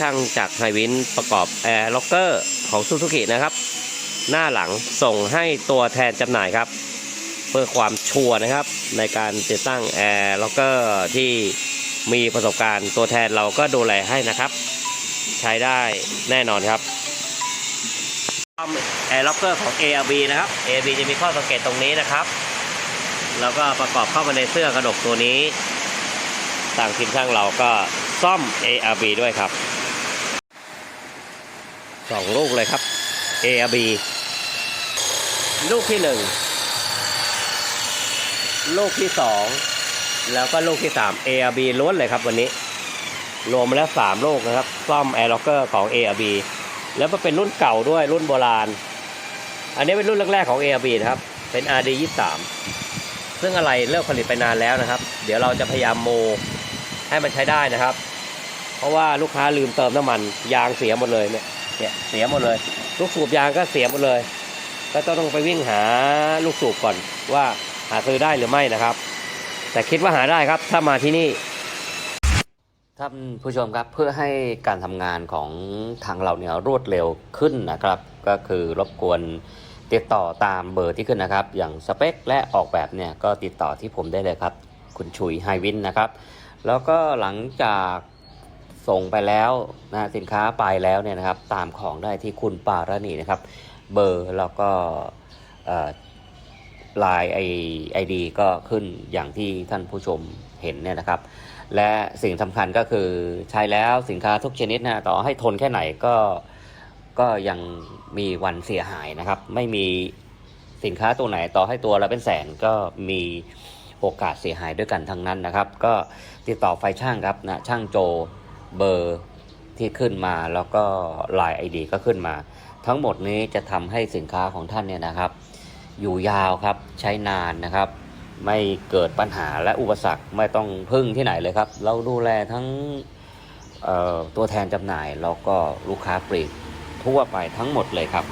ช่างจากไฮวินประกอบแอร์ล็อกเกอร์ของซูซูกินะครับ หน้าหลังส่งให้ตัวแทนจำหน่ายครับ เพื่อความชัวร์นะครับ ในการติดตั้งแอร์ล็อกเกอร์ที่มีประสบการณ์ตัวแทนเราก็ดูแลให้นะครับ ใช้ได้แน่นอนครับแอร์ล็อกเกอร์ของ ARB นะครับ ARB จะมีข้อสังเกตตรงนี้นะครับ แล้วก็ประกอบเข้ามาในเสื้อกระดกตัวนี้ทางทีมช่างเราก็ซ่อม ARB ด้วยครับ สองลูกเลยครับ ARB ลูกที่หนึ่งลูกที่สองแล้วก็ลูกที่สาม ARB ล้วนเลยครับวันนี้ รวมมาแล้วสามลูกนะครับ ซ่อม Air Locker ของ ARB แล้วก็เป็นรุ่นเก่าด้วยรุ่นโบราณ อันนี้เป็นรุ่นแรกๆของ ARB นะครับ เป็น RD 23ซึ่งอะไรเลิกผลิตไปนานแล้วนะครับ เดี๋ยวเราจะพยายามโมให้มันใช้ได้นะครับ เพราะว่าลูกค้าลืมเติมน้ำมันยางเสียหมดเลยเนี่ย เนี่ยเสียหมดเลย ลูกสูบยางก็เสียหมดเลย ก็ต้องไปวิ่งหาลูกสูบก่อนว่าหาซื้อได้หรือไม่นะครับ แต่คิดว่าหาได้ครับถ้ามาที่นี่ท่านผู้ชมครับเพื่อให้การทำงานของทางเราเนี่ยรวดเร็วขึ้นนะครับ ก็คือรบกวนติดต่อตามเบอร์ที่ขึ้นนะครับ อย่างสเปคและออกแบบเนี่ยก็ติดต่อที่ผมได้เลยครับ คุณชุยไฮวินนะครับ แล้วก็หลังจาก ส่งไปแล้วนะสินค้าไปแล้วเนี่ยนะครับ ตามของได้ที่คุณปารณีนะครับ เบอร์แล้วก็ลน์ไอไอดีก็ขึ้นอย่างที่ท่านผู้ชมเห็นเนี่ยนะครับ และสิ่งสำคัญก็คือใช้แล้วสินค้าทุกชนิดนะต่อให้ทนแค่ไหนก็ก็ยังมีวันเสียหายนะครับ ไม่มีสินค้าตัวไหนต่อให้ตัวละเป็นแสนก็มีโอกาสเสียหายด้วยกันทั้งนั้นนะครับ ก็ติดต่อไฟช่างครับนะช่างโจ เบอร์ที่ขึ้นมาแล้วก็ลายไอดีก็ขึ้นมา ทั้งหมดนี้จะทำให้สินค้าของท่านเนี่ยนะครับ อยู่ยาวครับใช้นานนะครับ ไม่เกิดปัญหาและอุปสรรคไม่ต้องพึ่งที่ไหนเลยครับ เราดูแลทั้งตัวแทนจำหน่ายแล้วก็ลูกค้าปลีกทั่วไปทั้งหมดเลยครับ